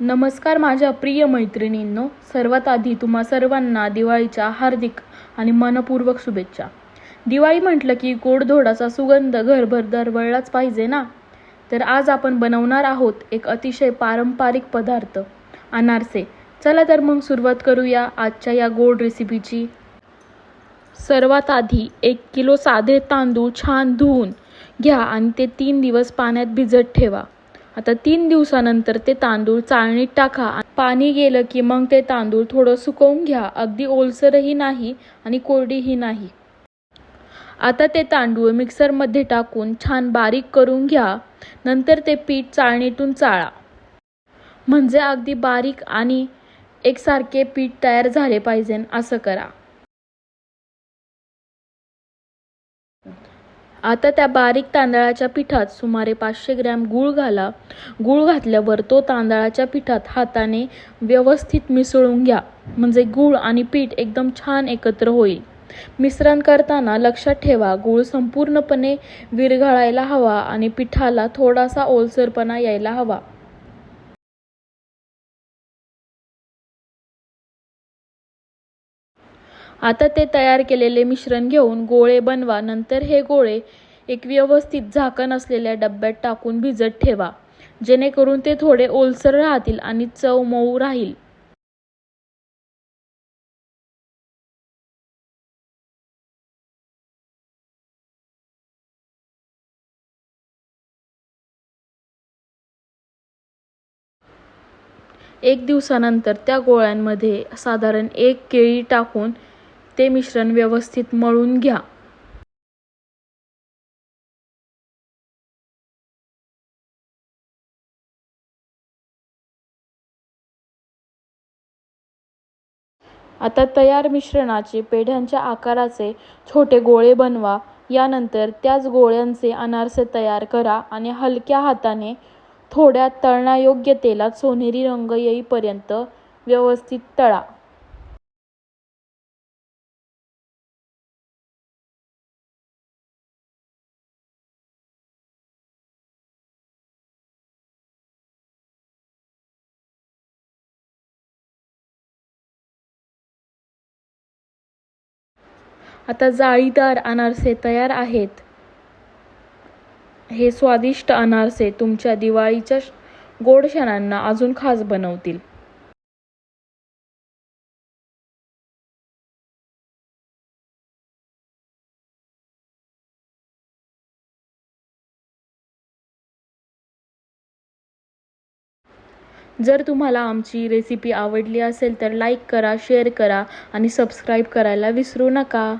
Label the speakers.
Speaker 1: नमस्कार माझ्या प्रिय मैत्रिणींनो सर्वात आधी तुम्हा सर्वांना दिवाळीच्या हार्दिक आणि मनपूर्वक शुभेच्छा. दिवाळी म्हटलं की गोडधोडाचा सुगंध घरभर दरवळलाच पाहिजे ना? तर आज आपण बनवणार आहोत एक अतिशय पारंपरिक पदार्थ अनारसे. चला तर मग सुरुवात करूया आजच्या या गोड रेसिपीची सर्वात आधी एक किलो साधे तांदूळ छान धुवून घ्या आणि ते तीन दिवस पाण्यात भिजत ठेवा. आता तीन दिवसानंतर ते तांदूळ चाळणीत टाका. पाणी गेलं की मग ते तांदूळ थोडं सुकवून घ्या. अगदी ओलसरही नाही आणि कोरडीही नाही. आता ते तांदूळ मिक्सरमध्ये टाकून छान बारीक करून घ्या. नंतर ते पीठ चाळणीतून चाळा. म्हणजे अगदी बारीक आणि एकसारखे पीठ तयार झाले पाहिजे असं करा. आता त्या बारीक तांदळाच्या पिठात सुमारे पाचशे ग्रॅम गूळ घाला. गूळ घातल्यावर तो तांदळाच्या पिठात हाताने व्यवस्थित मिसळून घ्या. म्हणजे गूळ आणि पीठ एकदम छान एकत्र होईल. मिश्रण करताना लक्षात ठेवा गूळ संपूर्णपणे विरघळायला हवा आणि पिठाला थोडासा ओलसरपणा यायला हवा. आता ते तयार केलेले मिश्रण घेऊन गोळे बनवा नंतर हे गोळे एक व्यवस्थित झाकण असलेल्या डब्यात टाकून भिजत ठेवा. जेणेकरून ते थोडे ओलसर राहतील आणि चव मऊ राहील. एक दिवसानंतर त्या गोळ्यांमध्ये साधारण एक केळी टाकून ते मिश्रण व्यवस्थित मळून घ्या. आता तयार मिश्रणाचे पेढ्यांच्या आकाराचे छोटे गोळे बनवा. यानंतर त्याच गोळ्यांचे अनारसे तयार करा आणि हलक्या हाताने थोड्या तळण्यायोग्य तेलात सोनेरी रंग येईपर्यंत व्यवस्थित तळा. आता जाळीदार अनारसे तयार आहेत. हे स्वादिष्ट अनारसे तुमच्या दिवाळीच्या गोड क्षणांना अजून खास बनवतील. जर तुम्हाला आमची रेसिपी आवडली असेल तर लाईक करा शेअर करा आणि सबस्क्राईब करायला विसरू नका.